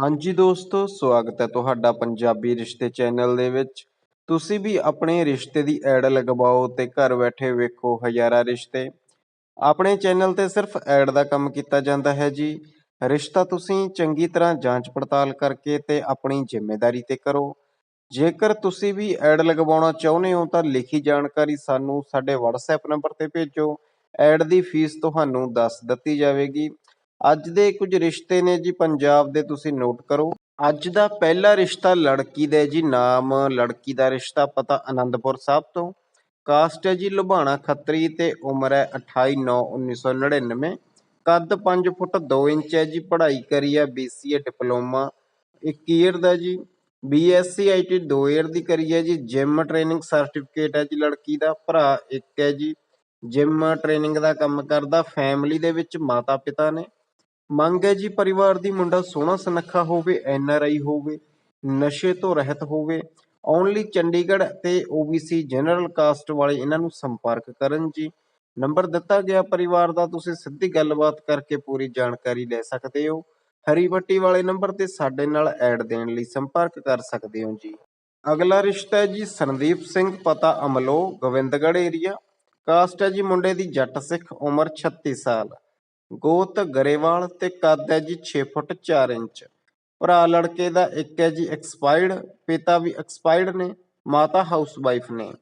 ਹਾਂਜੀ ਦੋਸਤੋ, ਸਵਾਗਤ ਹੈ ਤੁਹਾਡਾ ਪੰਜਾਬੀ ਰਿਸ਼ਤੇ ਚੈਨਲ ਦੇ ਵਿੱਚ। ਤੁਸੀਂ ਵੀ ਆਪਣੇ ਰਿਸ਼ਤੇ ਦੀ ਐਡ ਲਗਵਾਓ ਤੇ ਘਰ ਬੈਠੇ ਵੇਖੋ ਹਜ਼ਾਰਾਂ ਰਿਸ਼ਤੇ। ਆਪਣੇ ਚੈਨਲ ਤੇ ਸਿਰਫ ਐਡ ਦਾ ਕੰਮ ਕੀਤਾ ਜਾਂਦਾ ਹੈ ਜੀ। ਰਿਸ਼ਤਾ ਤੁਸੀਂ ਚੰਗੀ ਤਰ੍ਹਾਂ ਜਾਂਚ ਪੜਤਾਲ ਕਰਕੇ ਤੇ ਆਪਣੀ ਜ਼ਿੰਮੇਵਾਰੀ ਤੇ ਕਰੋ। ਜੇਕਰ ਤੁਸੀਂ ਵੀ ਐਡ ਲਗਵਾਉਣਾ ਚਾਹੁੰਦੇ ਹੋ ਤਾਂ ਲਿਖੀ ਜਾਣਕਾਰੀ ਸਾਨੂੰ ਸਾਡੇ WhatsApp ਨੰਬਰ ਤੇ ਭੇਜੋ। ਐਡ ਦੀ ਫੀਸ ਤੁਹਾਨੂੰ ਦੱਸ ਦਿੱਤੀ ਜਾਵੇਗੀ। ਅੱਜ ਦੇ ਕੁਝ ਰਿਸ਼ਤੇ ਨੇ ਜੀ ਪੰਜਾਬ ਦੇ ਤੁਸੀਂ ਨੋਟ ਕਰੋ। ਅੱਜ ਦਾ ਪਹਿਲਾ ਰਿਸ਼ਤਾ ਲੜਕੀ ਦਾ ਜੀ, ਨਾਮ ਲੜਕੀ ਦਾ ਰਿਸ਼ਤਾ ਪਤਾ ਆਨੰਦਪੁਰ ਸਾਹਿਬ ਤੋਂ। ਕਾਸਟ ਹੈ ਜੀ ਲੁਬਾਣਾ ਖੱਤਰੀ ਤੇ ਉਮਰ ਹੈ 28 9 1999 ਕੱਦ 5 ਫੁੱਟ 2 ਇੰਚ ਹੈ ਜੀ, ਪੜ੍ਹਾਈ ਕਰੀ ਹੈ BCA ਡਿਪਲੋਮਾ। 1 ਈਅਰ ਦਾ ਜੀ BSc IT 2 ਈਅਰ ਦੀ ਕਰੀ ਹੈ ਜੀ ਜਿਮ ਟ੍ਰੇਨਿੰਗ ਸਰਟੀਫਿਕੇਟ ਹੈ ਜੀ ਲੜਕੀ ਦਾ, ਭਰਾ ਇੱਕ ਹੈ ਜੀ। ਜਿਮ ਟ੍ਰੇਨਿੰਗ ਦਾ ਕੰਮ ਕਰਦਾ ਫੈਮਿਲੀ ਦੇ ਵਿੱਚ ਮਾਤਾ ਪਿਤਾ ਨੇ। ਮੰਗ ਹੈ ਜੀ ਪਰਿਵਾਰ ਦੀ ਮੁੰਡਾ ਸੋਹਣਾ ਸੁਨੱਖਾ ਹੋਵੇ, ਐਨ ਆਰ ਆਈ ਹੋਵੇ, ਨਸ਼ੇ ਤੋਂ ਰਹਿਤ ਹੋਵੇ। ਓਨਲੀ ਚੰਡੀਗੜ੍ਹ ਤੇ OBC ਜਨਰਲ ਕਾਸਟ ਵਾਲੇ ਇਹਨਾਂ ਨੂੰ ਸੰਪਰਕ ਕਰਨ ਜੀ। ਨੰਬਰ ਦਿੱਤਾ ਗਿਆ ਪਰਿਵਾਰ ਦਾ, ਤੁਸੀਂ ਸਿੱਧੀ ਗੱਲਬਾਤ ਕਰਕੇ ਪੂਰੀ ਜਾਣਕਾਰੀ ਲੈ ਸਕਦੇ ਹੋ। ਹਰੀ ਪੱਟੀ ਵਾਲੇ ਨੰਬਰ ਤੇ ਸਾਡੇ ਨਾਲ ਐਡ ਦੇਣ ਲਈ ਸੰਪਰਕ ਕਰ ਸਕਦੇ ਹੋ ਜੀ। ਅਗਲਾ ਰਿਸ਼ਤਾ ਹੈ ਜੀ ਸੰਦੀਪ ਸਿੰਘ, ਪਤਾ ਅਮਲੋ, ਗੋਬਿੰਦਗੜ੍ਹ ਏਰੀਆ ਕਾਸਟ ਹੈ ਜੀ ਮੁੰਡੇ ਦੀ ਜੱਟ ਸਿੱਖ, ਉਮਰ 36 ਸਾਲ। ਗੋਤ ਗਰੇਵਾਲ ਤੇ ਕੱਦ ਹੈ ਜੀ 6 ਫੁੱਟ 4 ਇੰਚ। ਭਰਾ ਲੜਕੇ ਦਾ ਇੱਕ ਹੈ ਜੀ ਐਕਸਪਾਇਰਡ ਪਿਤਾ ਵੀ ਐਕਸਪਾਇਰਡ ਨੇ, ਮਾਤਾ ਹਾਊਸਵਾਈਫ ਨੇ।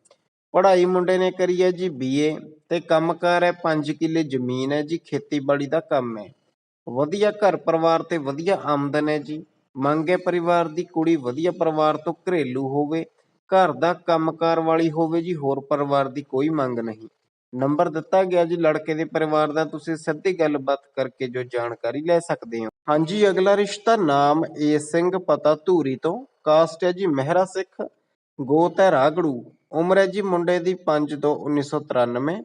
ਪੜ੍ਹਾਈ ਮੁੰਡੇ ਨੇ ਕਰੀ ਹੈ ਜੀ ਬੀਏ ਤੇ ਕੰਮਕਾਰ ਹੈ 5 ਕਿੱਲੇ ਜ਼ਮੀਨ ਹੈ ਜੀ, ਖੇਤੀਬਾੜੀ ਦਾ ਕੰਮ ਹੈ। ਵਧੀਆ ਘਰ ਪਰਿਵਾਰ ਤੇ ਵਧੀਆ ਆਮਦਨ ਹੈ ਜੀ। ਮੰਗੇ ਪਰਿਵਾਰ ਦੀ ਕੁੜੀ ਵਧੀਆ ਪਰਿਵਾਰ ਤੋਂ ਘਰੇਲੂ ਹੋਵੇ। ਘਰ ਦਾ ਕੰਮਕਾਰ ਵਾਲੀ ਹੋਵੇ ਜੀ, ਹੋਰ ਪਰਿਵਾਰ ਦੀ ਕੋਈ ਮੰਗ ਨਹੀਂ। ਨੰਬਰ ਦਿੱਤਾ ਗਿਆ ਜੀ ਲੜਕੇ ਦੇ ਪਰਿਵਾਰ ਦਾ, ਤੁਸੀਂ ਸਿੱਧੀ ਗੱਲਬਾਤ ਕਰਕੇ ਜੋ ਜਾਣਕਾਰੀ ਲੈ ਸਕਦੇ ਹੋ। ਹਾਂਜੀ, ਅਗਲਾ ਰਿਸ਼ਤਾ ਨਾਮ ਏ ਸਿੰਘ ਪਤਾ ਧੂਰੀ ਤੋਂ। ਕਾਸਟ ਹੈ ਜੀ ਮਹਿਰਾ ਸਿੱਖ, ਗੋਤ ਹੈ ਰਾਗੜੂ। ਉਮਰ ਹੈ ਜੀ ਮੁੰਡੇ ਦੀ 5 ਤੋਂ 1993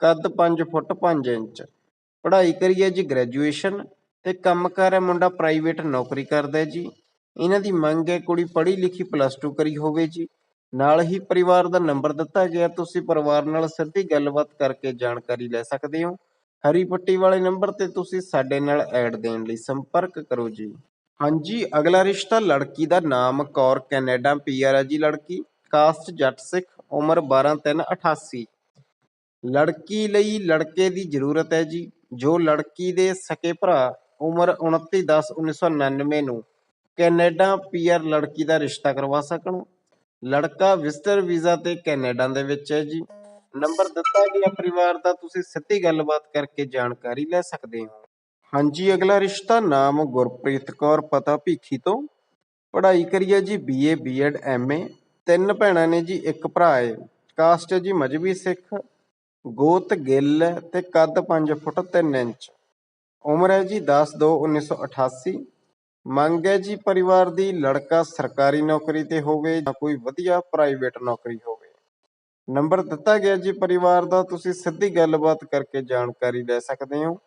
ਕੱਦ 5 ਫੁੱਟ 5 ਇੰਚ। ਪੜ੍ਹਾਈ ਕਰੀ ਹੈ ਜੀ ਗ੍ਰੈਜੂਏਸ਼ਨ ਤੇ ਕੰਮ ਕੰਮਕਾਰ ਹੈ ਮੁੰਡਾ ਪ੍ਰਾਈਵੇਟ ਨੌਕਰੀ ਕਰਦਾ ਹੈ ਜੀ। ਇਹਨਾਂ ਦੀ ਮੰਗ ਹੈ ਕੁੜੀ ਪੜ੍ਹੀ ਲਿਖੀ ਪਲੱਸ 2 ਕਰੀ ਹੋਵੇ ਜੀ। ਨਾਲ ਹੀ ਪਰਿਵਾਰ ਦਾ ਨੰਬਰ ਦਿੱਤਾ ਗਿਆ। ਤੁਸੀਂ ਪਰਿਵਾਰ ਨਾਲ ਸਿੱਧੀ ਗੱਲਬਾਤ ਕਰਕੇ ਜਾਣਕਾਰੀ ਲੈ ਸਕਦੇ ਹੋ। ਹਰੀ ਪੱਟੀ ਵਾਲੇ ਨੰਬਰ ਤੇ ਤੁਸੀਂ ਸਾਡੇ ਨਾਲ ਐਡ ਦੇਣ ਲਈ ਸੰਪਰਕ ਕਰੋ ਜੀ। ਹਾਂਜੀ, ਅਗਲਾ ਰਿਸ਼ਤਾ ਲੜਕੀ ਦਾ ਨਾਮ ਕੌਰ, ਕੈਨੇਡਾ ਪੀਆਰ ਹੈ ਜੀ ਲੜਕੀ, ਕਾਸਟ ਜੱਟ ਸਿੱਖ, ਉਮਰ 12 3 88 ਲੜਕੀ ਲਈ ਲੜਕੇ ਦੀ ਜ਼ਰੂਰਤ ਹੈ ਜੀ। ਜੋ ਲੜਕੀ ਦੇ ਸਕੇ ਭਰਾ, ਉਮਰ 29 10 1999 ਨੂੰ ਕੈਨੇਡਾ ਪੀਆਰ ਲੜਕੀ ਦਾ ਰਿਸ਼ਤਾ ਕਰਵਾ ਸਕਣ। ਲੜਕਾ ਵਿਜ਼ਟਰ ਵੀਜ਼ਾ ਤੇ ਕੈਨੇਡਾ ਦੇ ਵਿੱਚ ਹੈ ਜੀ। ਨੰਬਰ ਦਿੱਤਾ ਗਿਆ ਪਰਿਵਾਰ ਦਾ, ਤੁਸੀਂ ਸਿੱਧੀ ਗੱਲਬਾਤ ਕਰਕੇ ਜਾਣਕਾਰੀ ਲੈ ਸਕਦੇ ਹੋ। ਹਾਂਜੀ, ਅਗਲਾ ਰਿਸ਼ਤਾ ਨਾਮ ਗੁਰਪ੍ਰੀਤ ਕੌਰ ਪਤਾ ਭੀਖੀ ਤੋਂ। ਪੜ੍ਹਾਈ ਕਰੀ ਹੈ ਜੀ ਬੀਏ ਬੀਐਡ ਐਮਏ ਤਿੰਨ ਭੈਣਾਂ ਨੇ ਜੀ, ਇੱਕ ਭਰਾ ਹੈ। ਕਾਸਟ ਹੈ ਜੀ, ਮਜਬੀ ਸਿੱਖ। ਗੋਤ, ਗਿੱਲ ਹੈ ਤੇ ਕੱਦ 5 ਫੁੱਟ 3 ਇੰਚ। ਉਮਰ ਹੈ ਜੀ 10 2 1988 ਮੰਗ ਹੈ ਜੀ ਪਰਿਵਾਰ ਦੀ, ਲੜਕਾ ਸਰਕਾਰੀ ਨੌਕਰੀ ਤੇ ਹੋਵੇ ਜਾਂ ਕੋਈ ਵਧੀਆ ਪ੍ਰਾਈਵੇਟ ਨੌਕਰੀ ਹੋਵੇ। ਨੰਬਰ ਦਿੱਤਾ ਗਿਆ ਜੀ ਪਰਿਵਾਰ ਦਾ, ਤੁਸੀਂ ਸਿੱਧੀ ਗੱਲਬਾਤ ਕਰਕੇ ਜਾਣਕਾਰੀ ਲੈ ਸਕਦੇ ਹੋ।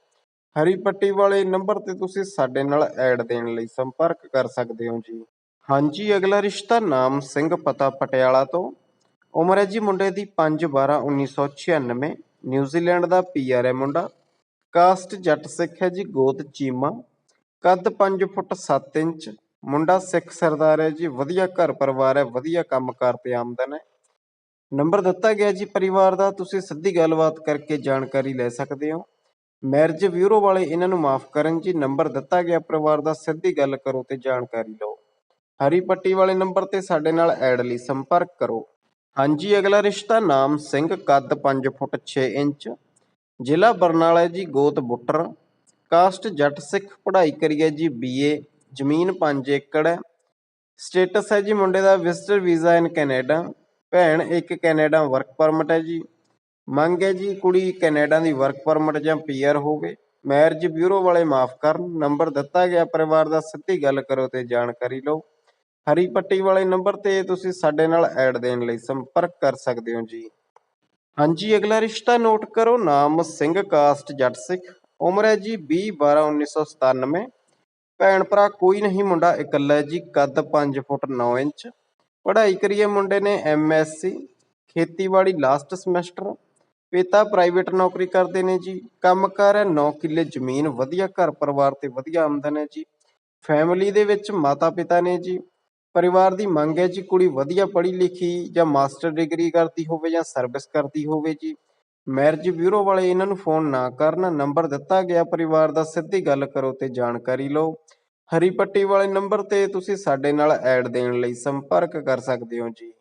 ਹਰੀ ਪੱਟੀ ਵਾਲੇ ਨੰਬਰ ਤੇ ਤੁਸੀਂ ਸਾਡੇ ਨਾਲ ਐਡ ਦੇਣ ਲਈ ਸੰਪਰਕ ਕਰ ਸਕਦੇ ਹੋ ਜੀ। ਹਾਂਜੀ, ਅਗਲਾ ਰਿਸ਼ਤਾ ਨਾਮ ਸਿੰਘ ਪਤਾ ਪਟਿਆਲਾ ਤੋਂ। ਉਮਰ ਹੈ ਜੀ ਮੁੰਡੇ ਦੀ 5 12 1996 ਨਿਊਜ਼ੀਲੈਂਡ ਦਾ ਪੀਆਰ ਹੈ ਮੁੰਡਾ। ਕਾਸਟ ਜੱਟ ਸਿੱਖ ਹੈ ਜੀ, ਗੋਤ ਚੀਮਾ। ਕੱਦ 5 ਫੁੱਟ 7 ਇੰਚ। ਮੁੰਡਾ ਸਿੱਖ ਸਰਦਾਰ ਹੈ ਜੀ। ਵਧੀਆ ਘਰ ਪਰਿਵਾਰ ਹੈ। ਵਧੀਆ ਕੰਮਕਾਰ ਤੇ ਆਮਦਨ ਹੈ। ਨੰਬਰ ਦਿੱਤਾ ਗਿਆ ਜੀ ਪਰਿਵਾਰ ਦਾ। ਤੁਸੀਂ ਸਿੱਧੀ ਗੱਲਬਾਤ ਕਰਕੇ ਜਾਣਕਾਰੀ ਲੈ ਸਕਦੇ ਹੋ। ਮੈਰਿਜ ਬਿਊਰੋ ਵਾਲੇ ਇਹਨਾਂ ਨੂੰ ਮਾਫ ਕਰਨ ਜੀ। ਨੰਬਰ ਦਿੱਤਾ ਗਿਆ ਪਰਿਵਾਰ ਦਾ। ਸਿੱਧੀ ਗੱਲ ਕਰੋ ਤੇ ਜਾਣਕਾਰੀ ਲਓ। ਹਰੀ ਪੱਟੀ ਵਾਲੇ ਨੰਬਰ ਤੇ ਸਾਡੇ ਨਾਲ ਐਡ ਲਈ ਸੰਪਰਕ ਕਰੋ। ਹਾਂਜੀ, ਅਗਲਾ ਰਿਸ਼ਤਾ ਨਾਮ ਸਿੰਘ। ਕੱਦ 5 ਫੁੱਟ 6 ਇੰਚ। ਜ਼ਿਲ੍ਹਾ ਬਰਨਾਲਾ ਜੀ। ਗੋਤ ਬੁੱਟਰ। ਕਾਸਟ ਜੱਟ ਸਿੱਖ ਪੜ੍ਹਾਈ ਕਰੀ ਹੈ ਜੀ ਬੀਏ ਜ਼ਮੀਨ 5 ਏਕੜ। ਹੈ ਸਟੇਟਸ ਹੈ ਜੀ ਮੁੰਡੇ ਦਾ ਵਿਜ਼ਟਰ ਵੀਜ਼ਾ ਇਨ ਕੈਨੇਡਾ ਭੈਣ ਇੱਕ ਕੈਨੇਡਾ ਵਰਕ ਪਰਮਿਟ ਹੈ ਜੀ। ਮੰਗ ਹੈ ਜੀ ਕੁੜੀ ਕੈਨੇਡਾ ਦੀ ਵਰਕ ਪਰਮਿਟ ਜਾਂ ਪੀਆਰ ਹੋਵੇ। ਮੈਰਿਜ ਬਿਊਰੋ ਵਾਲੇ ਮਾਫ ਕਰਨ। ਨੰਬਰ ਦਿੱਤਾ ਗਿਆ ਪਰਿਵਾਰ ਦਾ, ਸਿੱਧੀ ਗੱਲ ਕਰੋ ਤੇ ਜਾਣਕਾਰੀ ਲਓ। ਹਰੀ ਪੱਟੀ ਵਾਲੇ ਨੰਬਰ ਤੇ ਤੁਸੀਂ ਸਾਡੇ ਨਾਲ ਐਡ ਦੇਣ ਲਈ ਸੰਪਰਕ ਕਰ ਸਕਦੇ ਹੋ ਜੀ। ਹਾਂਜੀ, ਅਗਲਾ ਰਿਸ਼ਤਾ ਨੋਟ ਕਰੋ। ਨਾਮ ਸਿੰਘ, ਕਾਸਟ ਜੱਟ ਸਿੱਖ। ਉਮਰ ਹੈ ਜੀ 20 12 1997 ਭੈਣ ਭਰਾ ਕੋਈ ਨਹੀਂ, ਮੁੰਡਾ ਇਕੱਲਾ ਜੀ, ਕੱਦ 5 ਫੁੱਟ 9 ਇੰਚ। ਪੜ੍ਹਾਈ ਕਰੀਏ ਮੁੰਡੇ ਨੇ ਐਮਐਸਸੀ ਖੇਤੀਬਾੜੀ ਲਾਸਟ ਸਮੈਸਟਰ ਪਿਤਾ ਪ੍ਰਾਈਵੇਟ ਨੌਕਰੀ ਕਰਦੇ ਨੇ ਜੀ। ਕੰਮਕਾਰ ਹੈ 9 ਕਿੱਲੇ ਜ਼ਮੀਨ, ਵਧੀਆ ਘਰ ਪਰਿਵਾਰ ਤੇ ਵਧੀਆ ਆਮਦਨ ਹੈ ਜੀ। ਫੈਮਿਲੀ ਦੇ ਵਿੱਚ ਮਾਤਾ ਪਿਤਾ ਨੇ ਜੀ। ਪਰਿਵਾਰ ਦੀ ਮੰਗ ਹੈ ਜੀ ਕੁੜੀ ਵਧੀਆ ਪੜ੍ਹੀ ਲਿਖੀ ਜਾਂ ਮਾਸਟਰ ਡਿਗਰੀ ਕਰਦੀ ਹੋਵੇ ਜਾਂ ਸਰਵਿਸ ਕਰਦੀ ਹੋਵੇ ਜੀ। ਮੈਰਿਜ ਬਿਊਰੋ ਵਾਲੇ ਇਹਨਾਂ ਨੂੰ ਫੋਨ ਨਾ ਕਰਨ, ਨੰਬਰ ਦਿੱਤਾ ਗਿਆ ਪਰਿਵਾਰ ਦਾ, ਸਿੱਧੀ ਗੱਲ ਕਰੋ ਤੇ ਜਾਣਕਾਰੀ ਲਓ। ਹਰੀ ਪੱਟੀ ਵਾਲੇ ਨੰਬਰ ਤੇ ਤੁਸੀਂ ਸਾਡੇ ਨਾਲ ਐਡ ਦੇਣ ਲਈ ਸੰਪਰਕ ਕਰ ਸਕਦੇ ਹੋ ਜੀ।